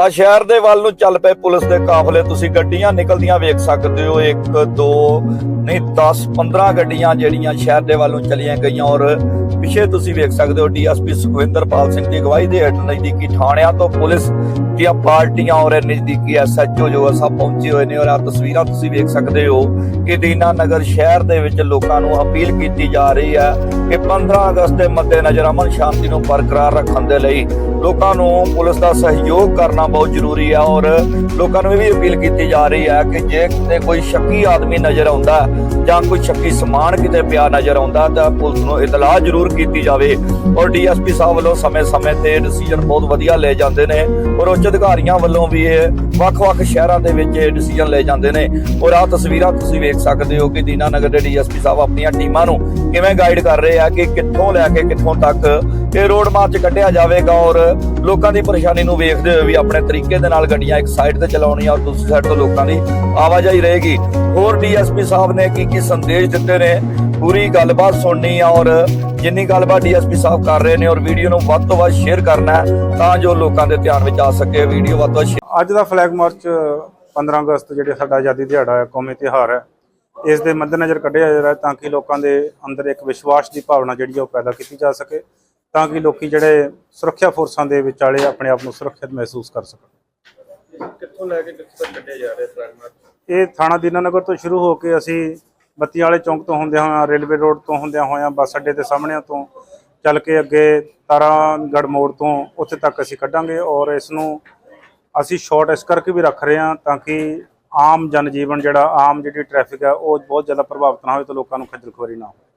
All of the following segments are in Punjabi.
ਆ ਸ਼ਹਿਰ ਦੇ ਵੱਲ ਨੂੰ ਚੱਲ ਪਏ ਪੁਲਿਸ ਦੇ ਕਾਫਲੇ। ਤੁਸੀਂ ਗੱਡੀਆਂ ਨਿਕਲਦੀਆਂ ਵੇਖ ਸਕਦੇ ਹੋ। 1 2 ਨਹੀਂ 10 15 ਗੱਡੀਆਂ ਜਿਹੜੀਆਂ ਸ਼ਹਿਰ ਦੇ ਵੱਲ ਚਲੀਆਂ ਗਈਆਂ ਔਰ ਪਿੱਛੇ ਤੁਸੀਂ ਵੇਖ ਸਕਦੇ ਹੋ ਡੀਐਸਪੀ ਸੁਖਵਿੰਦਰਪਾਲ ਸਿੰਘ ਦੀ ਅਗਵਾਈ ਦੇ ਹੇਠ ਨਜ਼ਦੀਕੀ ਥਾਣਿਆਂ ਤੋਂ ਪੁਲਿਸ ਦੀਆਂ ਪਾਰਟੀਆਂ ਔਰ ਨਜ਼ਦੀਕੀ ਐਸਐਚਓ ਜੋ ਆ ਸਭ ਪਹੁੰਚੇ ਹੋਏ ਨੇ ਔਰ ਆ ਤਸਵੀਰਾਂ ਤੁਸੀਂ ਵੇਖ ਸਕਦੇ ਹੋ ਕਿ ਦੀਨਾ ਨਗਰ ਸ਼ਹਿਰ ਦੇ ਵਿੱਚ ਲੋਕਾਂ ਨੂੰ ਅਪੀਲ ਕੀਤੀ ਜਾ ਰਹੀ ਹੈ ਕਿ 15 ਅਗਸਤ ਦੇ ਮੱਦੇਨਜ਼ਰ ਅਮਨ ਸ਼ਾਂਤੀ ਨੂੰ ਬਰਕਰਾਰ ਰੱਖਣ ਦੇ ਲਈ ਲੋਕਾਂ ਨੂੰ ਪੁਲਿਸ ਦਾ ਸਹਿਯੋਗ ਕਰਨਾ ਬਹੁਤ ਜ਼ਰੂਰੀ ਹੈ ਔਰ ਲੋਕਾਂ ਨੂੰ ਇਹ ਵੀ ਅਪੀਲ ਕੀਤੀ ਜਾ ਰਹੀ ਹੈ ਕਿ ਜੇ ਕਿਤੇ ਕੋਈ ਸ਼ੱਕੀ ਆਦਮੀ ਨਜ਼ਰ ਆਉਂਦਾ ਜਾਂ ਕੋਈ ਸ਼ੱਕੀ ਸਮਾਨ ਕਿਤੇ ਪਿਆ ਨਜ਼ਰ ਆਉਂਦਾ ਤਾਂ ਪੁਲਿਸ ਨੂੰ ਇਤਲਾਹ ਜ਼ਰੂਰ ਕੀਤੀ ਜਾਵੇ। ਔਰ ਡੀਐਸਪੀ ਸਾਹਿਬ ਵੱਲੋਂ ਸਮੇਂ-ਸਮੇਂ ਤੇ ਡਿਸੀਜਨ ਬਹੁਤ ਵਧੀਆ ਲਏ ਜਾਂਦੇ ਨੇ ਔਰ ਉੱਚ ਅਧਿਕਾਰੀਆਂ ਵੱਲੋਂ ਵੀ ਇਹ ਵੱਖ-ਵੱਖ ਸ਼ਹਿਰਾਂ ਦੇ ਵਿੱਚ ਇਹ ਡਿਸੀਜਨ ਲਏ ਜਾਂਦੇ ਨੇ। ਔਰ ਆਹ ਤਸਵੀਰਾਂ ਤੁਸੀਂ ਵੇਖ ਸਕਦੇ ਹੋ ਕਿ ਦੀਨਾਨਗਰ ਦੇ ਡੀਐਸਪੀ ਸਾਹਿਬ ਆਪਣੀਆਂ ਟੀਮਾਂ ਨੂੰ ਕਿਵੇਂ ਗਾਈਡ ਕਰ ਰਹੇ ਆ ਕਿ ਕਿੱਥੋਂ ਲੈ ਕੇ ਕਿੱਥੋਂ ਤੱਕ ਇਹ ਰੋਡ ਮਾਰਚ ਕੱਢਿਆ ਜਾਵੇਗਾ ਔਰ ਲੋਕਾਂ ਦੀ ਪਰੇਸ਼ਾਨੀ ਨੂੰ ਵੇਖਦੇ ਹੋਏ ਵੀ ਆਪਣੇ ਤਰੀਕੇ ਦੇ ਨਾਲ ਗੱਡੀਆਂ ਇੱਕ ਸਾਈਡ ਤੇ ਚਲਾਉਣੀਆਂ ਔਰ ਦੂਸਰੀ ਸਾਈਡ ਤੋਂ ਲੋਕਾਂ ਦੀ ਆਵਾਜਾਈ ਰਹੇਗੀ। ਹੋਰ ਡੀਐਸਪੀ ਸਾਹਿਬ ਨੇ ਕੀ ਕੀ ਸੰਦੇਸ਼ ਦਿੱਤੇ ਨੇ, ਪੂਰੀ ਗੱਲਬਾਤ ਸੁਣਨੀ ਆ ਔਰ ਜਿੰਨੀ ਗੱਲਬਾਤ ਡੀਐਸਪੀ ਸਾਹਿਬ ਕਰ ਰਹੇ ਨੇ ਔਰ ਵੀਡੀਓ ਨੂੰ ਵੱਧ ਤੋਂ ਵੱਧ ਸ਼ੇਅਰ ਕਰਨਾ ਤਾਂ ਜੋ ਲੋਕਾਂ ਦੇ ਧਿਆਨ ਵਿੱਚ ਆ ਸਕੇ। ਵੀਡੀਓ ਵੱਧ ਤੋਂ ਅੱਜ ਦਾ ਫਲੈਗ ਮਾਰਚ 15 ਅਗਸਤ ਜਿਹੜਾ ਸਾਡਾ ਆਜ਼ਾਦੀ ਦਿਹਾੜਾ ਹੈ, ਕੌਮੀ ਤਿਉਹਾਰ ਹੈ, ਇਸ ਦੇ ਮੱਦੇਨਜ਼ਰ ਕੱਢਿਆ ਜਾ ਰਿਹਾ ਤਾਂ ਕਿ ਲੋਕਾਂ ਦੇ ਅੰਦਰ ਇੱਕ ਵਿਸ਼ਵਾਸ ਦੀ ਭਾਵਨਾ ਜਿਹੜੀ ਹੈ ਉਹ ਪੈਦਾ ਕੀਤੀ ਜਾ ਸਕੇ। ਤਾਂ ਕਿ ਲੋਕੀ ਜਿਹੜੇ ਸੁਰੱਖਿਆ ਫੋਰਸਾਂ ਦੇ ਵਿਚਾਲੇ ਆਪਣੇ ਆਪ ਨੂੰ ਸੁਰੱਖਿਅਤ ਮਹਿਸੂਸ ਕਰ ਸਕਣ। ਕਿੱਥੋਂ ਲੈ ਕੇ ਕਿੱਥੇ ਤੱਕ ਕੱਢਿਆ ਜਾ ਰਿਹਾ ਇਹ ਥਾਣਾ ਦੀਨਾਨਗਰ ਤੋਂ ਸ਼ੁਰੂ ਹੋ ਕੇ ਅਸੀਂ ਬੱਤੀ ਵਾਲੇ ਚੌਂਕ ਤੋਂ ਹੁੰਦਿਆਂ ਹੋਇਆਂ ਰੇਲਵੇ ਰੋਡ ਤੋਂ ਹੁੰਦਿਆਂ ਹੋਇਆਂ ਬੱਸ ਅੱਡੇ ਦੇ ਸਾਹਮਣੇ ਤੋਂ ਚੱਲ ਕੇ ਅੱਗੇ ਤਾਰਾਗੜ ਮੋੜ ਤੋਂ ਉੱਥੇ ਤੱਕ ਅਸੀਂ ਕੱਢਾਂਗੇ ਔਰ ਇਸ ਨੂੰ ਅਸੀਂ ਸ਼ਾਰਟ ਇਸ ਕਰਕੇ ਵੀ ਰੱਖ ਰਹੇ ਹਾਂ ਤਾਂ ਕਿ ਆਮ ਜਨ ਜੀਵਨ ਜਿਹੜਾ ਆਮ ਜਿਹੜੀ ਟ੍ਰੈਫਿਕ ਹੈ ਉਹ ਬਹੁਤ ਜ਼ਿਆਦਾ ਪ੍ਰਭਾਵਿਤ ਨਾ ਹੋਵੇ ਤੇ ਲੋਕਾਂ ਨੂੰ ਖੱਜਲ ਖੁਆਰੀ ਨਾ ਹੋਵੇ।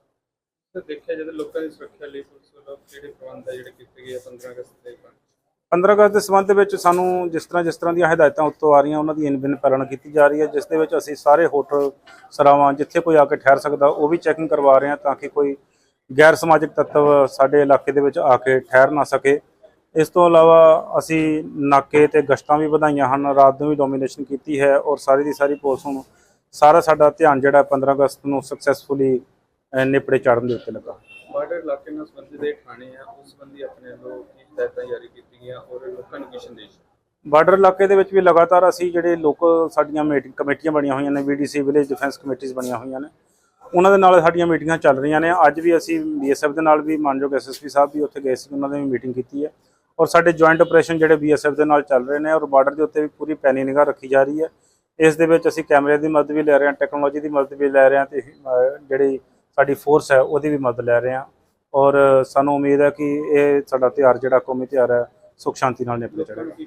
ਤੇ ਦੇਖਿਆ ਜਦੋਂ ਲੋਕਾਂ ਦੀ ਸੁਰੱਖਿਆ ਲਈ ਪੁਲਿਸ ਵੱਲੋਂ ਜਿਹੜੇ ਪ੍ਰਬੰਧ ਹੈ ਜਿਹੜੇ ਕੀਤੇ ਗਏ ਆ 15 ਅਗਸਤ ਦੇ 15 ਅਗਸਤ ਦੇ ਸੰਬੰਧ ਦੇ ਵਿੱਚ ਸਾਨੂੰ ਜਿਸ ਤਰ੍ਹਾਂ ਜਿਸ ਤਰ੍ਹਾਂ ਦੀਆਂ ਹਦਾਇਤਾਂ ਉੱਤੋਂ ਆ ਰਹੀਆਂ, ਉਹਨਾਂ ਦੀ ਇਨਬਿਨ ਪਾਲਣਾ ਕੀਤੀ ਜਾ ਰਹੀ ਹੈ, ਜਿਸ ਦੇ ਵਿੱਚ ਅਸੀਂ ਸਾਰੇ ਹੋਟਲ, ਸਰਾਵਾਂ ਜਿੱਥੇ ਕੋਈ ਆ ਕੇ ਠਹਿਰ ਸਕਦਾ, ਉਹ ਵੀ ਚੈਕਿੰਗ ਕਰਵਾ ਰਹੇ ਹਾਂ ਤਾਂ ਕਿ ਕੋਈ ਗੈਰ ਸਮਾਜਿਕ ਤੱਤਵ ਸਾਡੇ ਇਲਾਕੇ ਦੇ ਵਿੱਚ ਆ ਕੇ ਠਹਿਰ ਨਾ ਸਕੇ। ਇਸ ਤੋਂ ਇਲਾਵਾ ਅਸੀਂ ਨਾਕੇ ਤੇ ਗਸ਼ਤਾਂ ਵੀ ਵਧਾਈਆਂ ਹਨ, ਰਾਤ ਨੂੰ ਵੀ ਡੋਮੀਨੇਸ਼ਨ ਕੀਤੀ ਹੈ ਔਰ ਸਾਰੀ ਦੀ ਸਾਰੀ ਪੁਲਿਸ ਨੂੰ ਸਾਰਾ ਸਾਡਾ ਧਿਆਨ ਜਿਹੜਾ 15 ਅਗਸਤ ਨੂੰ ਸਕਸੈਸਫੁਲੀ ਨਿਪੜੇ ਚਾੜਨ ਦੇ ਉੱਤੇ ਲੱਗਾ। ਬਾਰਡਰ ਇਲਾਕੇ ਨਾਲ ਸੰਬੰਧਿਤ ਦੇ ਥਾਣੇ ਆ ਉਸ ਸੰਬੰਧੀ ਆਪਣੇ ਵੱਲੋਂ ਕੀ ਹਦਾਇਤਾਂ ਜਾਰੀ ਕੀਤੀਆਂ ਔਰ ਲੋਕਾਂ ਨੂੰ ਕੀ ਸੰਦੇਸ਼? ਬਾਰਡਰ ਇਲਾਕੇ ਦੇ ਵਿੱਚ ਵੀ ਲਗਾਤਾਰ ਅਸੀਂ ਜਿਹੜੇ ਲੋਕਲ ਸਾਡੀਆਂ ਮੀਟਿੰਗ ਕਮੇਟੀਆਂ ਬਣੀਆਂ ਹੋਈਆਂ ਨੇ ਵੀਡੀਸੀ ਵਿਲੇਜ ਡਿਫੈਂਸ ਕਮੇਟੀਆਂ ਬਣੀਆਂ ਹੋਈਆਂ ਨੇ। ਉਹਨਾਂ ਦੇ ਨਾਲ ਸਾਡੀਆਂ ਮੀਟਿੰਗਾਂ ਚੱਲ ਰਹੀਆਂ ਨੇ। ਅੱਜ ਵੀ ਅਸੀਂ ਬੀਐਸਐਫ ਦੇ ਨਾਲ ਵੀ ਮਾਨਯੋਗ ਐਸਐਸਪੀ ਸਾਹਿਬ ਵੀ ਉੱਥੇ ਗਏ ਸੀ ਉਹਨਾਂ ਦੇ ਵੀ ਮੀਟਿੰਗ ਕੀਤੀ ਹੈ। ਔਰ ਸਾਡੇ ਜੁਆਇੰਟ ਆਪਰੇਸ਼ਨ ਜਿਹੜੇ ਬੀਐਸਐਫ ਦੇ ਨਾਲ ਚੱਲ ਰਹੇ ਨੇ ਔਰ ਬਾਰਡਰ ਦੇ ਉੱਤੇ ਵੀ ਪੂਰੀ ਪੈਨੀ ਨਿਗਾਹ ਰੱਖੀ ਜਾ ਰਹੀ ਹੈ। ਇਸ ਦੇ ਵਿੱਚ ਅਸੀਂ ਕੈਮਰੇ ਦੀ ਮਦਦ ਵੀ ਲੈ ਰਹੇ ਹਾਂ ਟੈਕਨੋਲੋਜੀ ਦੀ ਮਦਦ ਵੀ ਲੈ ਰਹੇ ਹਾਂ ਤੇ ਜਿਹੜੀ ਸਾਡੀ ਫੋਰਸ ਹੈ ਉਹਦੀ ਵੀ ਮਦਦ ਲੈ ਰਹੇ ਹਾਂ। ਔਰ ਸਾਨੂੰ ਉਮੀਦ ਹੈ ਕਿ ਇਹ ਸਾਡਾ ਤਿਉਹਾਰ ਜਿਹੜਾ ਕੌਮੀ ਤਿਉਹਾਰ ਹੈ ਸੁਖ ਸ਼ਾਂਤੀ ਨਾਲ ਨਿਪਟ ਚਾਹੁੰਦੇ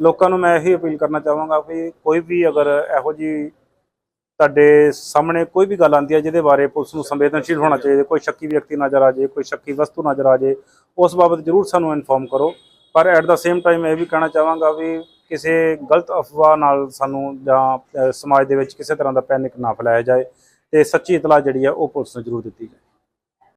ਲੋਕਾਂ ਨੂੰ ਮੈਂ ਇਹੀ ਅਪੀਲ ਕਰਨਾ ਚਾਹਾਂਗਾ ਵੀ ਕੋਈ ਵੀ ਅਗਰ ਇਹੋ ਜੀ ਤੁਹਾਡੇ ਸਾਹਮਣੇ ਕੋਈ ਵੀ ਗੱਲ ਆਉਂਦੀ ਹੈ ਜਿਹਦੇ ਬਾਰੇ ਪੁਲਿਸ ਨੂੰ ਸੰਵੇਦਨਸ਼ੀਲ ਹੋਣਾ ਚਾਹੀਦਾ ਕੋਈ ਸ਼ੱਕੀ ਵਿਅਕਤੀ ਨਜ਼ਰ ਆ ਜਾਏ ਕੋਈ ਸ਼ੱਕੀ ਵਸਤੂ ਨਜ਼ਰ ਆ ਜਾਏ ਉਸ ਬਾਬਤ ਜਰੂਰ ਸਾਨੂੰ ਇਨਫੋਰਮ ਕਰੋ। ਪਰ ਐਟ ਦਾ ਸੇਮ ਟਾਈਮ ਇਹ ਵੀ ਕਹਿਣਾ ਚਾਹਾਂਗਾ ਵੀ ਕਿਸੇ ਗਲਤ ਅਫਵਾਹ ਨਾਲ ਸਾਨੂੰ ਜਾਂ ਸਮਾਜ ਦੇ ਵਿੱਚ ਕਿਸੇ ਤਰ੍ਹਾਂ ਦਾ ਪੈਨਿਕ ਨਾ ਫੈਲਾਇਆ ਜਾਏ। ਤੇ ਸੱਚੀ ਇਤਲਾਹ ਜਿਹੜੀ ਹੈ ਉਹ ਪੁਲਿਸ ਨੂੰ ਜਰੂਰ ਦਿੱਤੀ ਜਾਏ।